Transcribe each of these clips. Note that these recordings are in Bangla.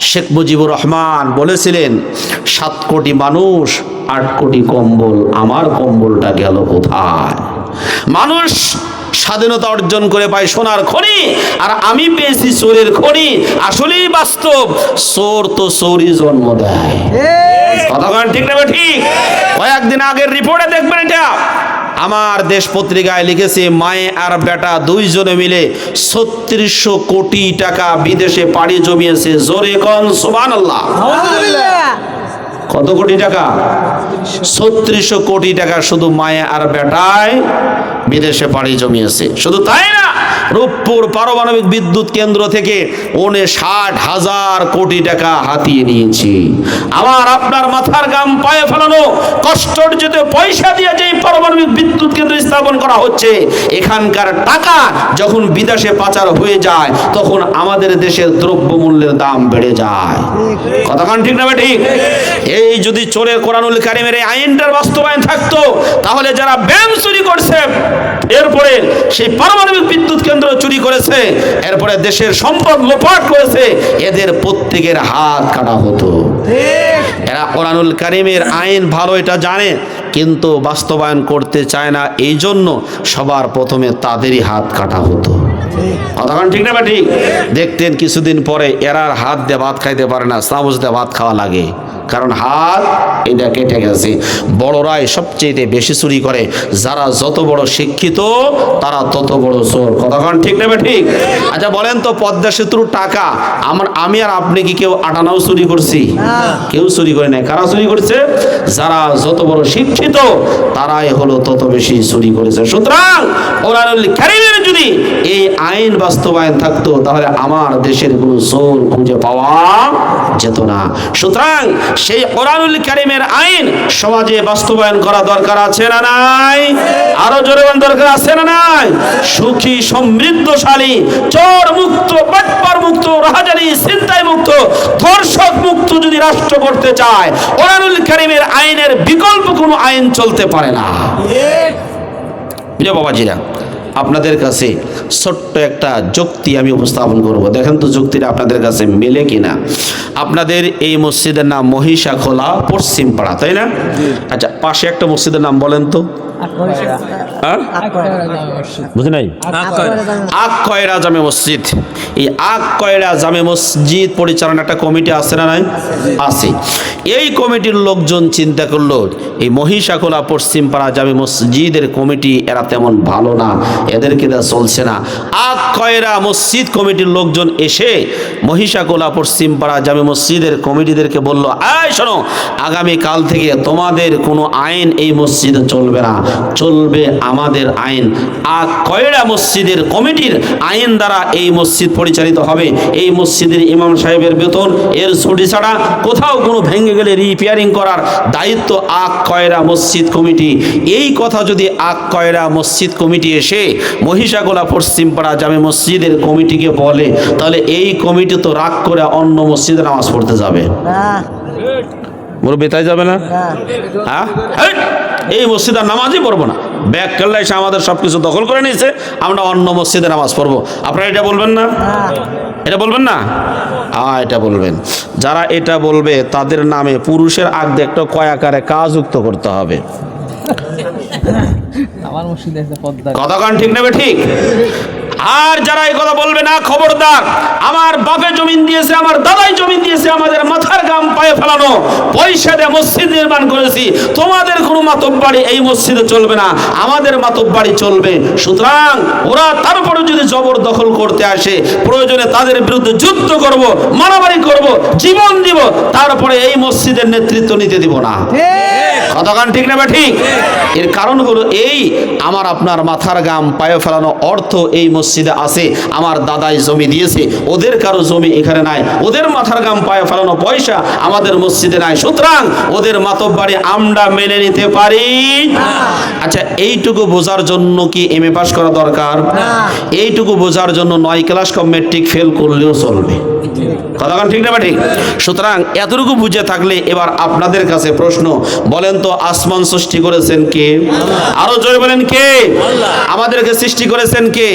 শেখ মুজিবুর রহমান বলেছিলেন সাত কোটি মানুষ আট কোটি কম্বল আমার কম্বলটা গেল কোথায়? মানুষ স্বাধীনতা অর্জন করে পায় সোনার খনি আর আমি পেয়েছি চোরের খনি আসলেই বাস্তব চোর তো চোরই জন্ম দেয়। ঠিক না ঠিক? কয়েকদিন আগের রিপোর্টে দেখবেন এটা। আমার দেশ পত্রিকায় লিখেছে মায়ে আর বেটা দুইজনে মিলে ছত্রিশশো কোটি টাকা বিদেশে পাড়ি জমিয়েছে। জোরে কন সুবান আল্লাহ কত কোটি টাকা? ছত্রিশশো কোটি টাকা শুধু মায়ে আর বেটায় বিদেশে পাড়ি জমিয়েছে। শুধু তাই না? রূপপুর পারমাণবিক বিদ্যুৎ কেন্দ্র থেকে ওনে ষাট হাজার কোটি টাকা হাতিয়ে নিয়েছি। আমার আপনার মাথার গাম পায়ে ফেলানো কষ্টর্জিত পয়সা দিয়ে যে পারমাণবিক বিদ্যুৎ কেন্দ্র স্থাপন করা হচ্ছে, এখানকার টাকা যখন বিদেশে পাচার হয়ে যায়, তখন আমাদের দেশের দ্রব্যমূল্যের দাম বেড়ে যায়। কতক্ষণ ঠিক না ঠিক এই যদি চোরের কোরআনুল কারিমের এই আইনটার বাস্তবায়ন থাকতো, তাহলে যারা ব্যাংক চুরি করছে, এরপরে সেই পারমাণবিক বিদ্যুৎ কেন্দ্র চুরি করেছে, এরপরে দেশের সম্পদ লোপাট করেছে, এদের প্রত্যেকের হাত কাটা হতো। এরা কোরআনুল কারিমের আইন ভালো, এটা জানে, কিন্তু বাস্তবায়ন করতে চায় না এই জন্য সবার প্রথমে তাদেরই হাত কাটা হতো। ঠিক না ঠিক দেখতেন কিছুদিন পরে এরার হাত দিয়ে ভাত খাইতে পারে না দিয়ে ভাত খাওয়া লাগে। কারণ হাত এটা কেটে গেছে। বড়রাই সবচেয়ে বেশি চুরি করে। যারা যত বড় শিক্ষিত, তারা তত বড় চোর। ঠিক নেবে ঠিক আচ্ছা বলেন তো, পদ্মা সেতুর টাকা, আমার, আমি আর আপনি কি কেউ আটানাও চুরি করছি? কেউ চুরি করে নাই। কারা চুরি করছে? যারা যত বড় শিক্ষিত, তারাই হলো তত বেশি চুরি করেছে। সুতরাং যদি এই আইন বাস্তবায়ন থাকতো তাহলে আমার দেশের কোনো চোর খুঁজে পাওয়া যেত না। সুতরাং সেই কোরআনুল কারিমের আইন সমাজে বাস্তবায়ন করা দরকার আছে না নাই? আরও জোরে দরকার আছে না নাই? সুখী সমৃদ্ধশালী চোর মুক্ত বাটপার মুক্ত রাহাজানি চিন্তায় মুক্ত ধর্ষক মুক্ত যদি রাষ্ট্র করতে চায় কোরআনুল কারিমের আইনের বিকল্প কোনো আইন চলতে পারে না। প্রিয় বাবাজিরা আপনাদের কাছে ছোট্ট একটা যুক্তি আমি উপস্থাপন করব। দেখেন তো যুক্তিটা আপনাদের কাছে মেলে কিনা। আপনাদের এই মসজিদের নাম মহিষা খোলা পশ্চিম পাড়া তাই না? আচ্ছা পাশে একটা মসজিদের নাম বলেন তো। হ্যাঁ? বুঝে নাই? আক কয়রা জামে মসজিদ। এই আক কয়রা জামে মসজিদ পরিচালনা একটা কমিটি আছে না নাই? আছে। এই কমিটির লোকজন চিন্তা করল এই মহিষাখোলা পশ্চিমপাড়া জামে মসজিদের কমিটি এরা তেমন ভালো না এদেরকে দেওয়া চলছে না। আক কয়রা মসজিদ কমিটির লোকজন এসে মহিষাখোলা পশ্চিমপাড়া জামে মসজিদের কমিটিদেরকে বলল, আয়, শোনো আগামী কাল থেকে তোমাদের কোনো আইন এই মসজিদে চলবে না। চলবে আমাদের আইন। আ কয়রা মসজিদের কমিটির আইন দ্বারা এই মসজিদ পরিচালিত হবে। এই মসজিদের ইমাম সাহেবের বেতন, এর ছুটি ছাড়া কোথাও কোনো ভেঙে গেলে রিপেয়ারিং করার দায়িত্ব আক কয়রা মসজিদ কমিটি। এই কথা যদি আক কয়রা মসজিদ কমিটি এসে মহিষাগোলা পশ্চিমপাড়া জামে মসজিদের কমিটিকে বলে তাহলে এই কমিটি তো রাগ করে অন্য মসজিদে নামাজ পড়তে যাবে। তাই যাবে না? হ্যাঁ! এই মসজিদের নামাজই পড়ব না। ব্যাগ কেল্লা এসে আমাদের সব কিছু দখল করে নিয়েছে আমরা অন্য মসজিদে নামাজ পড়ব। আপনারা এটা বলবেন না? এটা বলবেন না? হ্যাঁ এটা বলবেন। যারা এটা বলবে তাদের নামে পুরুষের আগ দিয়ে একটা কয়াকারে কাজ যুক্ত করতে হবে। আমার মসজিদে আছে পদ্মা কতক্ষণ ঠিক নেবে ঠিক? আর যারা এই কথা বলবে না খবরদার আমার বাপে জমিন দিয়েছে আমার দাদাই জমিন দিয়েছে আমাদের মাথার গাম পায়ে ফেলানো। পয়সা দিয়ে মসজিদ নির্মাণ করেছি। তোমাদের কোনো মাতব বাড়ি এই মসজিদে চলবে না আমাদের মাতব বাড়ি চলবে। সুতরাং ওরা তারপরে যদি জবর দখল করতে আসে প্রয়োজনে তাদের বিরুদ্ধে যুদ্ধ করব মারামারি করব জীবন দিব তারপরে এই মসজিদের নেতৃত্ব নিতে দিব না। কতক্ষণ ঠিক না বা ঠিক? এর কারণ হলো এই আমার আপনার মাথার গাম পায়ে ফেলানো অর্থ এই মসজিদে আছে আমার দাদাই জমি দিয়েছে ওদের কারও জমি এখানে নাই ওদের মাথার গাম পায়ে ফেলানো পয়সা আমাদের মসজিদে নাই। সুতরাং ওদের মাতব বাড়ি আমরা মেনে নিতে পারি। আচ্ছা এইটুকু বোঝার জন্য কি এম এ পাস করা দরকার? এইটুকু বোঝার জন্য নয় ক্লাস কম মেট্রিক ফেল করলেও চলবে। কথা ঠিক না ঠিক সুতরাং এতটুকু বুঝে থাকলে এবার আপনাদের কাছে প্রশ্ন, বলেন তো আসমান সৃষ্টি করেছেন কে? আরও জোরে বলেন কে? আমাদেরকে সৃষ্টি করেছেন কে?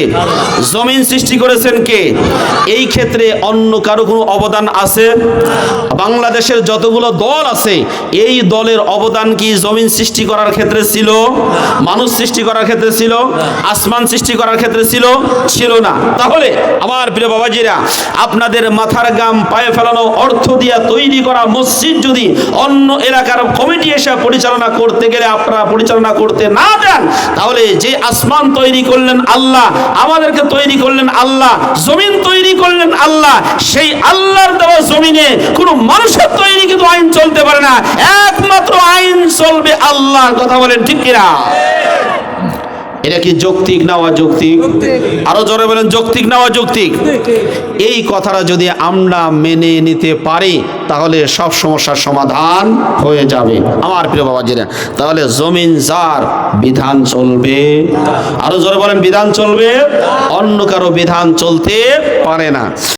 জমিন সৃষ্টি করেছেন কে? এই ক্ষেত্রে অন্য কারও কোনো অবদান আছে? বাংলাদেশের যতগুলো দল আছে, এই দলের অবদান কি জমিন সৃষ্টি করার ক্ষেত্রে ছিল? মানুষ সৃষ্টি করার ক্ষেত্রে ছিল? আসমান সৃষ্টি করার ক্ষেত্রে ছিল? ছিল না। তাহলে, আমার প্রিয় বাবাজিরা, আপনাদের মাথার গাম, পায়ে ফেলানো অর্থ দিয়া তৈরি করা মসজিদ যদি অন্য এলাকার কমিটি এসে পরিচালনা করতে গেলে আপনারা পরিচালনা করতে না দেন, তাহলে যে আসমান তৈরি করলেন আল্লাহ, আমাদেরকে তৈরি করলেন আল্লাহ, জমিন তৈরি করলেন আল্লাহ, সেই আল্লাহর দেওয়া জমিনে কোনো মানুষের তৈরি কিন্তু আইন চলতে পারে না। একমাত্র আইন চলবে আল্লাহর কথা বলেন ঠিক কিনা? এটা কি যৌক্তিক না অযৌক্তিক? আরও জোরে বলেন যৌক্তিক না অযৌক্তিক? এই কথাটা যদি আমরা মেনে নিতে পারি তাহলে সব সমস্যার সমাধান হয়ে যাবে। আমার প্রিয় বাবা জিরা তাহলে জমিন যার বিধান চলবে। আরও জোরে বলেন বিধান চলবে? অন্য কারও বিধান চলতে পারে না।